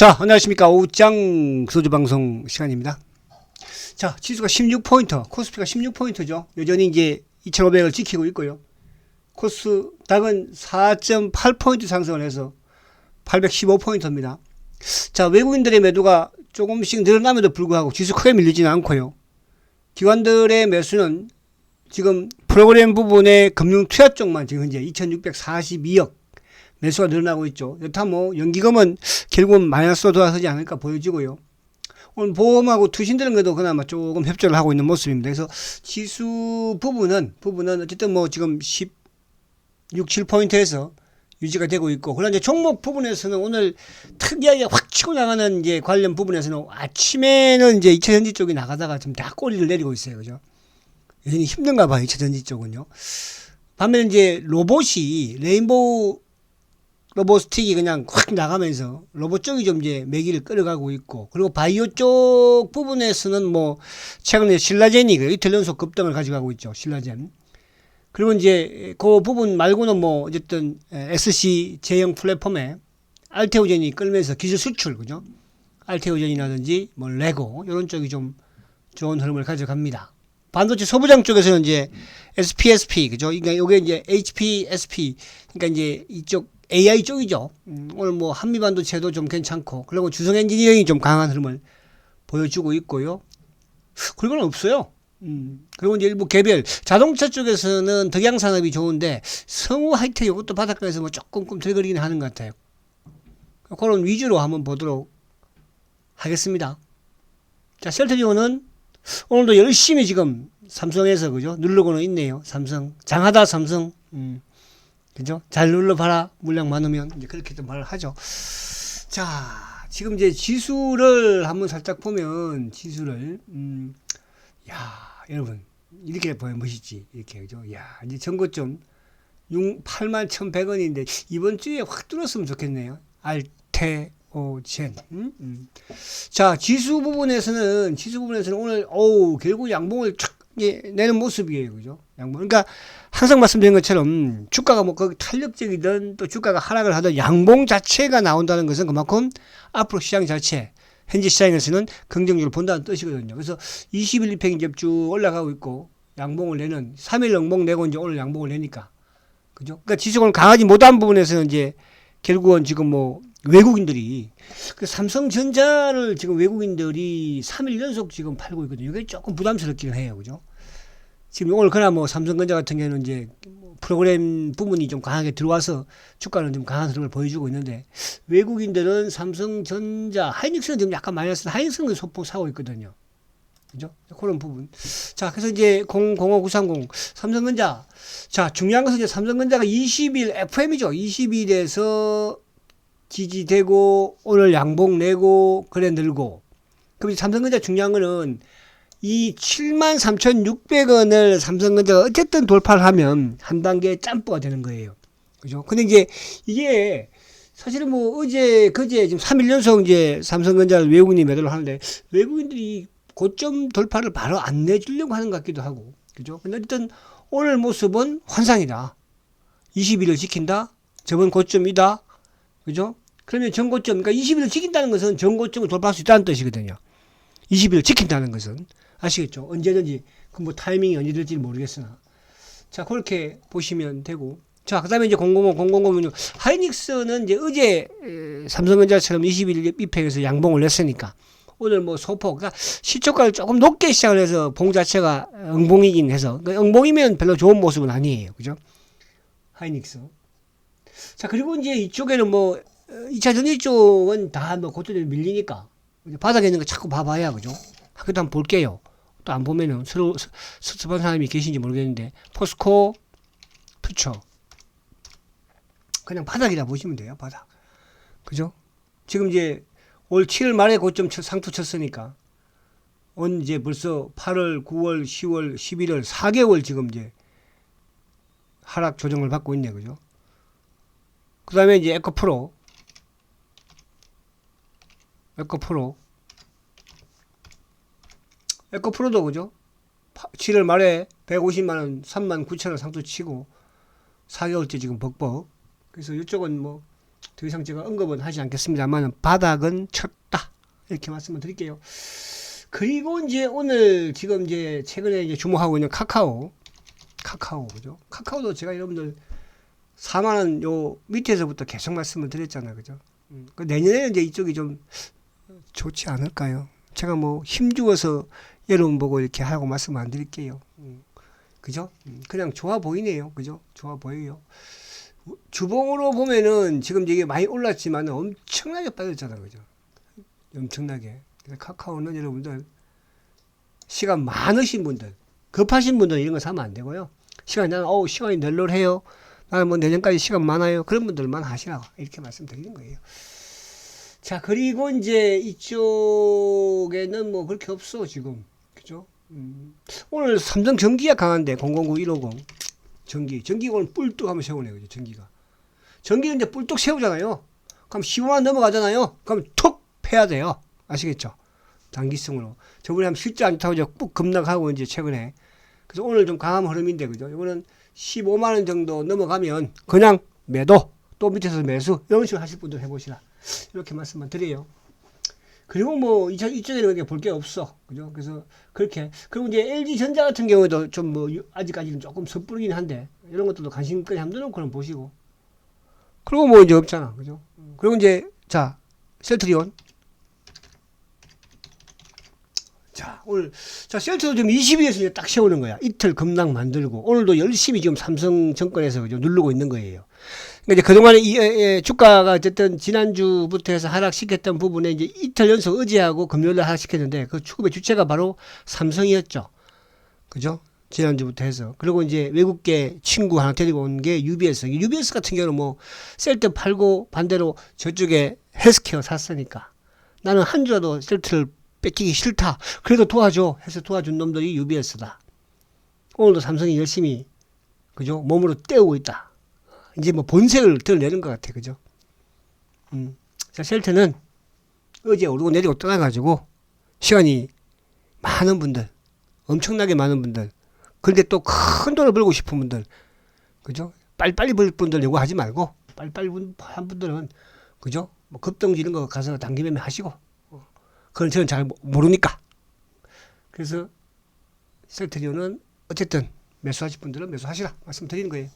자, 안녕하십니까. 오장 소주방송 시간입니다. 자, 지수가 16포인트, 코스피가 16포인트죠. 여전히 이제 2,500을 지키고 있고요. 코스 닥은 4.8포인트 상승을 해서 815포인트입니다. 자, 외국인들의 매도가 조금씩 늘어남에도 불구하고 지수 크게 밀리지는 않고요. 기관들의 매수는 지금 프로그램 부분의 금융 투자 쪽만 지금 현재 2,642억 매수가 늘어나고 있죠. 여타 뭐 연기금은 결국은 마이너스로 돌아서지 않을까 보여지고요. 오늘 보험하고 투신들은 그래도 그나마 조금 협조를 하고 있는 모습입니다. 그래서 지수 부분은 부분은 어쨌든 뭐 지금 16, 7포인트에서 유지가 되고 있고 그러나 이제 종목 부분에서는 오늘 특이하게 확 치고 나가는 이제 관련 부분에서는 아침에는 이제 2차 전지 쪽이 나가다가 좀 다 꼬리를 내리고 있어요. 그죠? 여전히 힘든가 봐요. 2차 전지 쪽은요. 반면에 이제 로봇이 레인보우 로봇 스틱이 그냥 확 나가면서 로봇 쪽이 좀 이제 매기를 끌어가고 있고 그리고 바이오 쪽 부분에서는 뭐 최근에 신라젠이 그 이틀 연속 급등을 가져가고 있죠 신라젠 그리고 이제 그 부분 말고는 뭐 어쨌든 SC 제형 플랫폼에 알테오젠이 끌면서 기술 수출 그죠 알테오젠이라든지 뭐 레고 이런 쪽이 좀 좋은 흐름을 가져갑니다. 반도체 소부장 쪽에서는 이제 SPSP 그죠? 그러니까 이게 이제 HPSP 그러니까 이제 이쪽 AI 쪽이죠. 음, 오늘 뭐 한미 반도체도 좀 괜찮고 그리고 주성 엔지니어링이 좀 강한 흐름을 보여주고 있고요. 그리고는 없어요. 음, 그리고 이제 일부 개별 자동차 쪽에서는 덕양 산업이 좋은데 성우 하이텍 이것도 바닷가에서 뭐 조금 꿈틀거리긴 하는 것 같아요. 그런 위주로 한번 보도록 하겠습니다. 자, 셀트리온은 오늘도 열심히 지금 삼성에서 그죠 누르고는 있네요. 삼성 장하다 삼성 음, 그죠 잘 눌러봐라 물량 많으면 이제 그렇게 좀 말을 하죠. 자 지금 이제 지수를 한번 살짝 보면 지수를 음, 야 여러분 이렇게 보면 멋있지 이렇게 그죠 야 이제 전고점 6, 8만 1,100원인데 이번 주에 확 뚫었으면 좋겠네요. 알테 오젠. 음? 음. 자, 지수 부분에서는 지수 부분에서는 오늘 어우, 결국 양봉을 촥 예, 내는 모습이에요. 그죠? 양봉. 그러니까 항상 말씀드린 것처럼 주가가 뭐 거기 탄력적이든 또 주가가 하락을 하든 양봉 자체가 나온다는 것은 그만큼 앞으로 시장 자체 현재 시장에서는 긍정적으로 본다는 뜻이거든요. 그래서 20일 입행 이제 쭉 올라가고 있고 양봉을 내는 3일 양봉 내고 이제 오늘 양봉을 내니까 그죠? 그러니까 지수가 강하지 못한 부분에서는 이제 결국은 지금 뭐 외국인들이 그 삼성전자를 지금 외국인들이 3일 연속 지금 팔고 있거든요. 이게 조금 부담스럽긴 해요. 그죠? 지금 오늘 그나 뭐 삼성전자 같은 경우는 이제 뭐 프로그램 부분이 좀 강하게 들어와서 주가는 좀 강한 흐름을 보여주고 있는데 외국인들은 삼성전자, 하이닉스는 지금 약간 마이너스, 하이닉스는 소폭 사고 있거든요. 그죠? 그런 부분. 자, 그래서 이제 005930 삼성전자. 자, 중요한 것은 이제 삼성전자가 20일 FM이죠. 20일에서 지지되고 오늘 양봉 내고 그래 늘고. 그럼 삼성전자 중요한 거는 이 73,600원을 삼성전자가 어쨌든 돌파를 하면 한 단계 짬뿌가 되는 거예요. 그죠? 근데 이제 이게 사실은 뭐 어제 그제 지금 3일 연속 이제 삼성전자를 외국인이 매도를 하는데 외국인들이 고점 돌파를 바로 안 내주려고 하는 것 같기도 하고. 그죠? 근데 어쨌든 오늘 모습은 환상이다. 20일을 지킨다. 저번 고점이다. 그죠? 그러면 전고점, 그러니까 20일을 지킨다는 것은 전고점을 돌파할 수 있다는 뜻이거든요. 20일을 지킨다는 것은. 아시겠죠? 언제든지, 그 뭐 타이밍이 언제 될지 모르겠으나. 자, 그렇게 보시면 되고. 자, 그 다음에 이제 005, 000은 하이닉스는 이제 어제 에, 삼성전자처럼 20일 입행해서 양봉을 냈으니까. 오늘 뭐 소폭, 그러니까 시초가를 조금 높게 시작을 해서 봉 자체가 응봉이긴 해서. 그러니까 응봉이면 별로 좋은 모습은 아니에요. 그죠? 하이닉스. 자, 그리고 이제 이쪽에는 뭐 2차 전지 쪽은 다뭐 고점에 밀리니까 바닥에 있는 거 자꾸 봐봐야 그죠? 한번 볼게요. 또 안 보면은 서로 섭섭한 사람이 계신지 모르겠는데 포스코 퓨처 그냥 바닥이라 보시면 돼요. 바닥. 그죠? 지금 이제 올 7월 말에 고점 쳐- 상투 쳤으니까 온 이제 벌써 8월, 9월, 10월, 11월 4개월 지금 이제 하락 조정을 받고 있네. 그죠? 그 다음에 이제 에코프로 에코프로 에코프로도 그죠? 7월 말에 150만원 3만 9천원 상투 치고 4개월째 지금 벅벅 그래서 이쪽은 뭐 더 이상 제가 언급은 하지 않겠습니다만 바닥은 쳤다 이렇게 말씀을 드릴게요. 그리고 이제 오늘 지금 이제 최근에 이제 주목하고 있는 카카오, 카카오 그죠? 카카오도 제가 여러분들 4만 원 요 밑에서부터 계속 말씀을 드렸잖아요, 그죠? 음, 그 내년에는 이제 이쪽이 좀 좋지 않을까요? 제가 뭐 힘주어서 여러분 보고 이렇게 하라고 말씀 안 드릴게요. 음, 그죠? 음, 그냥 좋아 보이네요, 그죠? 좋아 보여요. 주봉으로 보면은 지금 이게 많이 올랐지만 엄청나게 빠졌잖아요, 그죠? 엄청나게. 카카오는 여러분들 시간 많으신 분들, 급하신 분들 이런 거 사면 안 되고요. 시간이 나는 어우 시간이 널널해요. 나는 뭐 내년까지 시간 많아요. 그런 분들만 하시라고 이렇게 말씀드리는 거예요. 자 그리고 이제 이쪽에는 뭐 그렇게 없어 지금 그죠? 음, 오늘 삼성 전기가 강한데 009150 전기 전기가 오늘 뿔뚝 한번 세우네요 그죠? 전기가 전기는 이제 뿔뚝 세우잖아요. 그럼 15만 넘어가잖아요. 그럼 툭 패야 돼요. 아시겠죠? 단기성으로. 저번에 한번 실제 안 타고 이제 ปุ๊ 급락하고 이제 최근에. 그래서 오늘 좀 강한 흐름인데, 그죠? 이거는 15만 원 정도 넘어가면 그냥 매도, 또 밑에서 매수, 이런 식으로 하실 분들 해보시라. 이렇게 말씀만 드려요. 그리고 뭐, 이쪽, 이쪽에는 볼 게 없어. 그죠? 그래서 그렇게. 그리고 이제 LG 전자 같은 경우에도 좀 뭐, 아직까지는 조금 섣부르긴 한데, 이런 것들도 관심까지 한번 넣고 그럼 보시고. 그리고 뭐 이제 없잖아. 그죠? 그리고 이제, 자, 셀트리온. 자, 오늘, 자, 셀트도 지금 20위에서 이제 딱 세우는 거야. 이틀 급락 만들고, 오늘도 열심히 지금 삼성증권에서 그죠? 누르고 있는 거예요. 그러니까 이제 그동안에 이, 에, 에, 주가가 어쨌든 지난주부터 해서 하락시켰던 부분에 이제 이틀 연속 의지하고 금요일에 하락시켰는데 그 추급의 주체가 바로 삼성이었죠. 그죠? 지난주부터 해서. 그리고 이제 외국계 친구 하나 데리고 온 게 UBS. UBS 같은 경우는 뭐, 셀트 팔고 반대로 저쪽에 헬스케어 샀으니까. 나는 한 주라도 셀트를 뺏기기 싫다. 그래도 도와줘. 해서 도와준 놈들이 UBS다. 오늘도 삼성이 열심히, 그죠? 몸으로 때우고 있다. 이제 뭐 본색을 드러내는 것 같아. 그죠? 음. 자, 셀트는 어제 오르고 내리고 떠나가지고 시간이 많은 분들, 엄청나게 많은 분들, 근데 또 큰 돈을 벌고 싶은 분들, 그죠? 빨리빨리 벌 분들 요구하지 말고, 빨리빨리 한 분들은, 그죠? 뭐 급등지 이런 거 가서 단기매매 하시고, 어. 그건 저는 잘 모- 모르니까. 그래서 셀트리온은 어쨌든 매수하실 분들은 매수하시라 말씀드리는 거예요.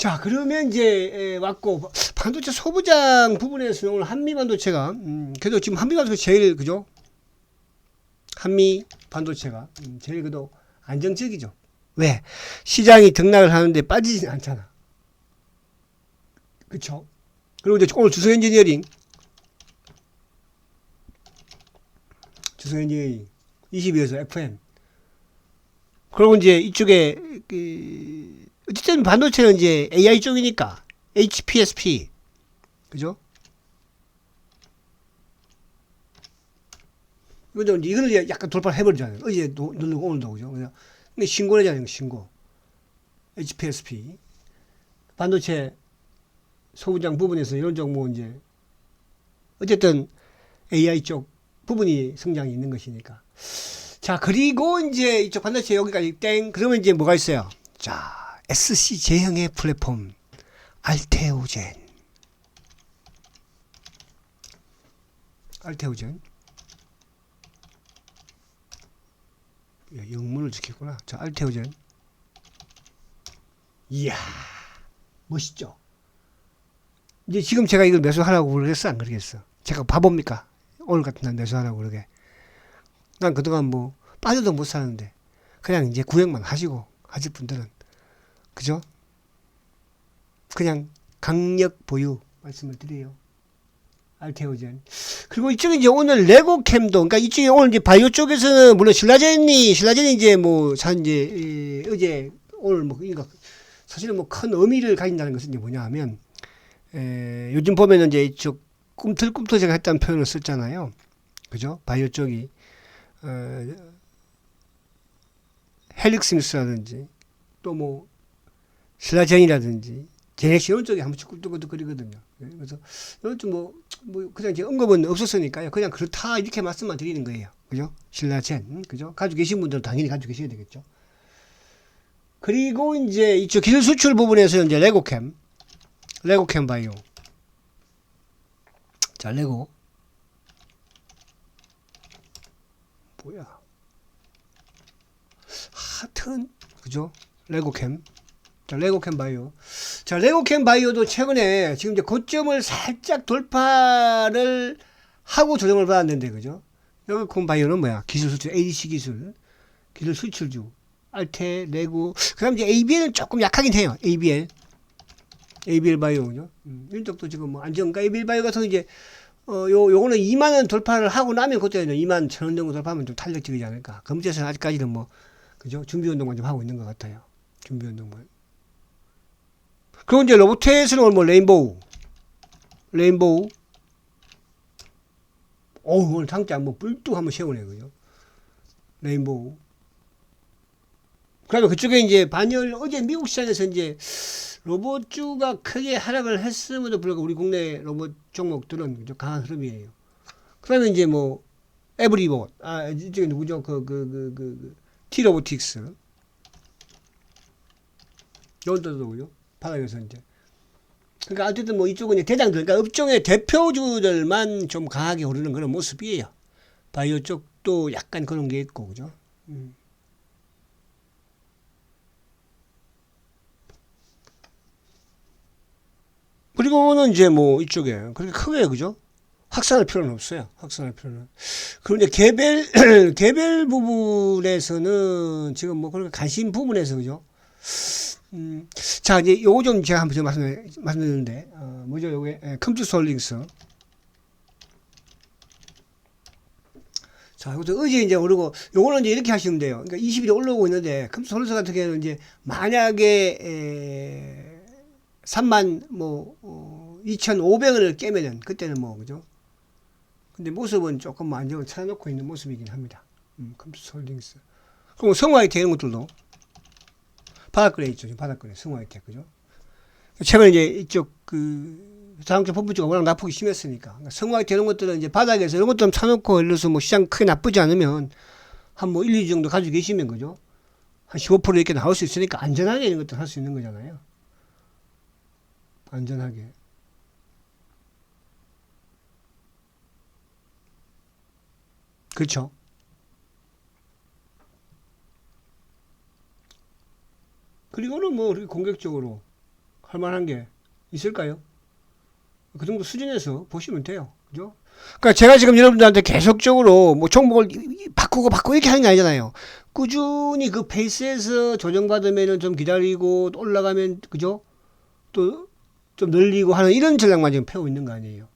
자, 그러면 이제 에, 왔고 반도체 소부장 부분에서 오늘 한미 반도체가 음, 그래도 지금 한미 반도체 제일 그죠? 한미 반도체가 음, 제일 그래도 안정적이죠. 왜? 시장이 등락을 하는데 빠지진 않잖아. 그쵸? 그리고 이제 오늘 주성 엔지니어링 주성 엔지니어링 22에서 FM 그리고 이제 이쪽에 그 어쨌든 반도체는 이제 AI 쪽이니까 HPSP 그죠? 이거는 이제 약간 돌파를 해버리잖아요. 어제 노- 누르고 오늘도 그죠? 근데 신고래잖아요, 신고. HPSP 반도체 소부장 부분에서 이런 종목 이제 어쨌든 AI 쪽 부분이 성장이 있는 것이니까. 자 그리고 이제 이쪽 반도체 여기까지 땡 그러면 이제 뭐가 있어요? 자 SC 제형의 플랫폼 알테오젠 알테오젠 예, 영문을 지켰구나. 자, 알테오젠. 이야, 멋있죠? 이제 지금 제가 이걸 매수하라고 그러겠어? 안 그러겠어? 제가 바보입니까? 오늘 같은 날 매수하라고 그러게. 난 그동안 뭐, 빠져도 못 사는데, 그냥 이제 구역만 하시고, 하실 분들은. 그죠? 그냥 강력 보유 말씀을 드려요. 알테오젠. 그리고 이쪽에 이제 오늘 레고캠도, 그러니까 이쪽에 오늘 이제 바이오 쪽에서는 물론 신라젠이, 신라젠이 이제 뭐, 사 이제, 이, 어제, 오늘 뭐, 그러니까 사실은 뭐 큰 의미를 가진다는 것은 이제 뭐냐 하면, 에, 요즘 보면은 이제 이쪽 꿈틀꿈틀 제가 했다는 표현을 썼잖아요. 그죠? 바이오 쪽이, 어, 헬릭스미스라든지, 또 뭐, 신라젠이라든지, 제넥시 이런 쪽이 한 번씩 꿈틀꿈틀거리거든요. 예, 그래서 이런 좀뭐 뭐 그냥 제 언급은 없었으니까요. 그냥 그렇다 이렇게 말씀만 드리는 거예요. 그죠? 신라젠, 음, 그죠? 가지고 계신 분들은 당연히 가지고 계셔야 되겠죠. 그리고 이제 이쪽 기술 수출 부분에서 이제 레고캠, 레고캠 바이오, 자, 레고. 뭐야? 하튼, 그죠? 레고캠. 자, 레고캠 바이오. 자, 레고캠 바이오도 최근에 지금 이제 고점을 살짝 돌파를 하고 조정을 받았는데, 그죠? 레고캠 바이오는 뭐야? 기술 수출, ADC 기술, 기술 수출주, 알테, 레고. 그 다음 이제 ABL은 조금 약하긴 해요. ABL. ABL 바이오, 그죠? 음, 쪽도 지금 뭐 안정가 ABL 바이오 같은 거 이제 어, 요, 요거는 2만 원 돌파를 하고 나면 그때 2만 천원 정도 돌파하면 좀 탄력적이지 않을까. 금태에서는 아직까지는 뭐, 그죠? 준비 운동만 좀 하고 있는 것 같아요. 준비 운동만. 그리고 이제 오늘 뭐 레인보우. 레인보우. 어우, 오늘 당장 뭐 뿔뚝 한번 세우네, 그죠? 레인보우. 그 다음에 그쪽에 이제 반열, 어제 미국 시장에서 이제 로봇주가 크게 하락을 했음에도 불구하고 우리 국내 로봇 종목들은 그죠? 강한 흐름이에요. 그 다음에 이제 뭐, 에브리봇. 아, 이쪽에 누구죠? 그, 그, 그, 그, 그 티로보틱스. 이것도 그죠? 바닥에서 이제. 그러니까 어쨌든 뭐 이쪽은 이제 대장들, 그러니까 업종의 대표주들만 좀 강하게 오르는 그런 모습이에요. 바이오 쪽도 약간 그런 게 있고, 그죠? 음. 그리고는 이제 뭐 이쪽에 그렇게 크게 그죠? 확산할 필요는 없어요. 확산할 필요는. 그런데 개별 개별 부분에서는 지금 뭐 그렇게 관심 부분에서 그죠? 음, 자 이제 요거 좀 제가 한번 좀 말씀 말씀드리는데 어, 뭐죠? 요게 예, 컴퓨터 홀딩스. 자, 이것도 어제 이제 오르고, 요거는 이제 이렇게 하시면 돼요. 그러니까 20일에 올라오고 있는데, 컴퓨터 홀딩스 같은 경우는 이제, 만약에, 에, 3만 뭐 어, 2,500원을 깨면은 그때는 뭐 그죠? 근데 모습은 조금 안정을 찾아놓고 있는 모습이긴 합니다. 음, 컴퓨터 홀딩스. 그리고 성화이텍 이런 것들도 바닥거래 있죠. 지금 바닥거래 성화이텍 그죠? 최근에 이제 이쪽 그 자동차 포부주가 워낙 나쁘기 심했으니까 그러니까 성화이텍 이런 것들은 이제 바닥에서 이런 것들 좀 사놓고 들어서 뭐 시장 크게 나쁘지 않으면 한 뭐 1, 2주 정도 가지고 계시면 그죠? 한 15% 이렇게 나올 수 있으니까 안전하게 이런 것들 할수 있는 거잖아요. 안전하게. 그렇죠. 그리고는 뭐 우리 공격적으로 할 만한 게 있을까요? 그 정도 수준에서 보시면 돼요. 그죠? 그러니까 제가 지금 여러분들한테 계속적으로 뭐 종목을 바꾸고 바꾸고 이렇게 하는 게 아니잖아요. 꾸준히 그 페이스에서 조정받으면 좀 기다리고 또 올라가면 그죠? 또 좀 늘리고 하는 이런 전략만 지금 펴고 있는 거 아니에요.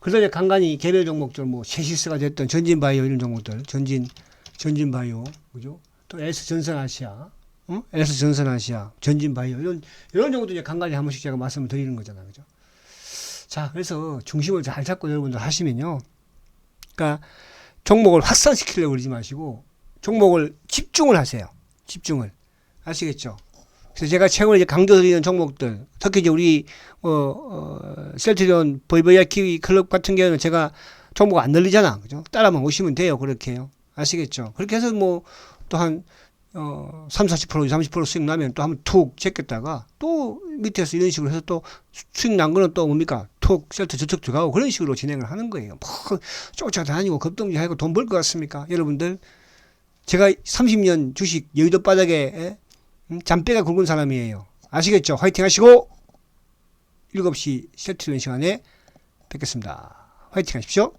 그래서 이제 간간히 개별 종목들 뭐 세시스가 됐던 전진 바이오 이런 종목들 전진 전진 바이오 그죠? 또 S 전선 아시아 어? S 전선 아시아 전진 바이오 이런 이런 종목도 이제 간간히 한 번씩 제가 말씀을 드리는 거잖아요. 그죠? 자, 그래서 중심을 잘 잡고 여러분들 하시면요. 그러니까 종목을 확산시키려고 그러지 마시고 종목을 집중을 하세요. 집중을. 아시겠죠? 그래서 제가 최근에 이제 강조드리는 종목들, 특히 이제 우리, 어, 어, 셀트리온 VVR 키위 클럽 같은 경우는 제가 종목 안 늘리잖아. 그죠? 따라만 오시면 돼요. 그렇게요. 아시겠죠? 그렇게 해서 뭐, 또 한, 어, 3, 40%, 30% 수익 나면 또 한번 툭 제꼈다가 또 밑에서 이런 식으로 해서 또 수익 난 거는 또 뭡니까? 툭 셀트 저쪽 들어가고 그런 식으로 진행을 하는 거예요. 뭐, 쫓아다니고 겁동지하고 돈 벌 것 같습니까? 여러분들. 제가 30년 주식 여의도 바닥에 에? 음, 굵은 사람이에요. 아시겠죠? 화이팅 하시고 7시 셀트리온 시간에 뵙겠습니다. 화이팅 하십시오.